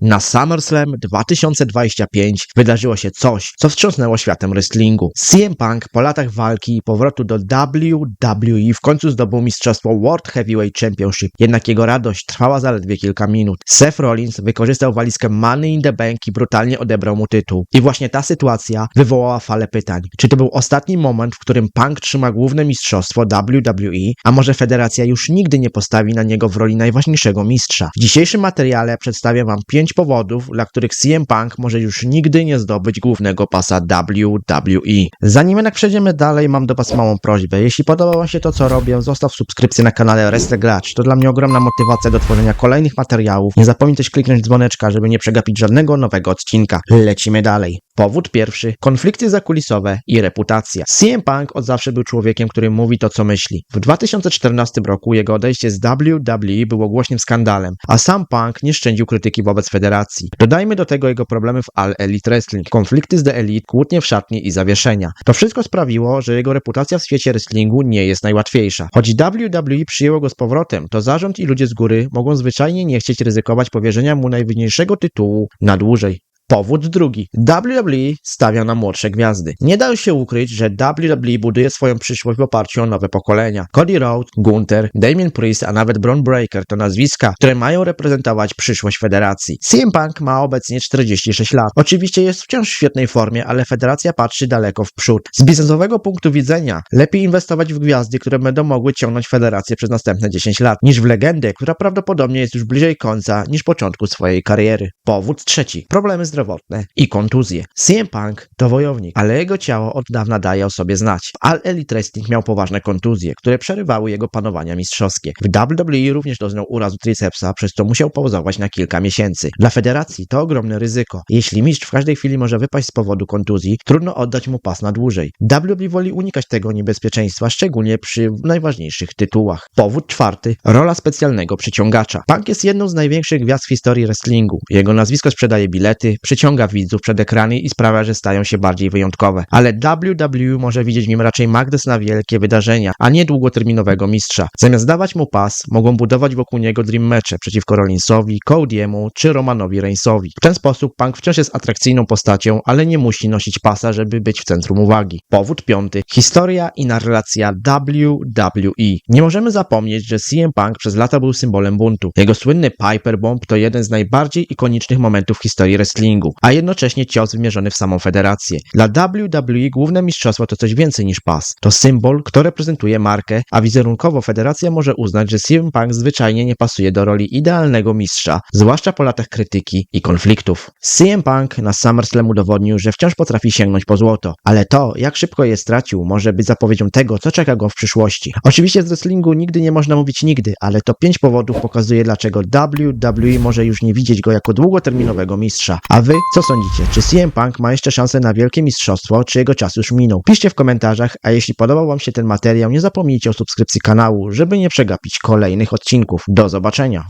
Na SummerSlam 2025 wydarzyło się coś, co wstrząsnęło światem wrestlingu. CM Punk po latach walki i powrotu do WWE w końcu zdobył mistrzostwo World Heavyweight Championship, jednak jego radość trwała zaledwie kilka minut. Seth Rollins wykorzystał walizkę Money in the Bank i brutalnie odebrał mu tytuł. I właśnie ta sytuacja wywołała falę pytań. Czy to był ostatni moment, w którym Punk trzyma główne mistrzostwo WWE, a może federacja już nigdy nie postawi na niego w roli najważniejszego mistrza? W dzisiejszym materiale przedstawię wam powodów, dla których CM Punk może już nigdy nie zdobyć głównego pasa WWE. Zanim jednak przejdziemy dalej, mam do was małą prośbę. Jeśli podoba wam się to, co robię, zostaw subskrypcję na kanale Wrestle Gracz. To dla mnie ogromna motywacja do tworzenia kolejnych materiałów. Nie zapomnij też kliknąć dzwoneczka, żeby nie przegapić żadnego nowego odcinka. Lecimy dalej. Powód pierwszy: konflikty zakulisowe i reputacja. CM Punk od zawsze był człowiekiem, który mówi to, co myśli. W 2014 roku jego odejście z WWE było głośnym skandalem, a sam Punk nie szczędził krytyki wobec federacji. Dodajmy do tego jego problemy w All Elite Wrestling, konflikty z The Elite, kłótnie w szatni i zawieszenia. To wszystko sprawiło, że jego reputacja w świecie wrestlingu nie jest najłatwiejsza. Choć WWE przyjęło go z powrotem, to zarząd i ludzie z góry mogą zwyczajnie nie chcieć ryzykować powierzenia mu najwyżniejszego tytułu na dłużej. Powód drugi. WWE stawia na młodsze gwiazdy. Nie da się ukryć, że WWE buduje swoją przyszłość w oparciu o nowe pokolenia. Cody Rhodes, Gunther, Damien Priest, a nawet Braun Breaker to nazwiska, które mają reprezentować przyszłość federacji. CM Punk ma obecnie 46 lat. Oczywiście jest wciąż w świetnej formie, ale federacja patrzy daleko w przód. Z biznesowego punktu widzenia lepiej inwestować w gwiazdy, które będą mogły ciągnąć federację przez następne 10 lat, niż w legendę, która prawdopodobnie jest już bliżej końca niż początku swojej kariery. Powód trzeci. Problemy zdrowotne i kontuzje. CM Punk to wojownik, ale jego ciało od dawna daje o sobie znać. W All Elite Wrestling miał poważne kontuzje, które przerywały jego panowania mistrzowskie. W WWE również doznał urazu tricepsa, przez co musiał pauzować na kilka miesięcy. Dla federacji to ogromne ryzyko. Jeśli mistrz w każdej chwili może wypaść z powodu kontuzji, trudno oddać mu pas na dłużej. WWE woli unikać tego niebezpieczeństwa, szczególnie przy najważniejszych tytułach. Powód czwarty. Rola specjalnego przyciągacza. Punk jest jedną z największych gwiazd w historii wrestlingu. Jego nazwisko sprzedaje bilety, przyciąga widzów przed ekrany i sprawia, że stają się bardziej wyjątkowe. Ale WWE może widzieć w nim raczej magnes na wielkie wydarzenia, a nie długoterminowego mistrza. Zamiast dawać mu pas, mogą budować wokół niego dream mecze przeciwko Rollinsowi, Cody'emu czy Romanowi Reignsowi. W ten sposób Punk wciąż jest atrakcyjną postacią, ale nie musi nosić pasa, żeby być w centrum uwagi. Powód piąty. Historia i narracja WWE. Nie możemy zapomnieć, że CM Punk przez lata był symbolem buntu. Jego słynny Piper Bomb to jeden z najbardziej ikonicznych momentów w historii wrestlingu, a jednocześnie cios wymierzony w samą federację. Dla WWE główne mistrzostwo to coś więcej niż pas. To symbol, kto reprezentuje markę, a wizerunkowo federacja może uznać, że CM Punk zwyczajnie nie pasuje do roli idealnego mistrza, zwłaszcza po latach krytyki i konfliktów. CM Punk na SummerSlam udowodnił, że wciąż potrafi sięgnąć po złoto, ale to, jak szybko je stracił, może być zapowiedzią tego, co czeka go w przyszłości. Oczywiście z wrestlingu nigdy nie można mówić nigdy, ale to pięć powodów pokazuje, dlaczego WWE może już nie widzieć go jako długoterminowego mistrza. A wy co sądzicie? Czy CM Punk ma jeszcze szansę na wielkie mistrzostwo, czy jego czas już minął? Piszcie w komentarzach, a jeśli podobał wam się ten materiał, nie zapomnijcie o subskrypcji kanału, żeby nie przegapić kolejnych odcinków. Do zobaczenia!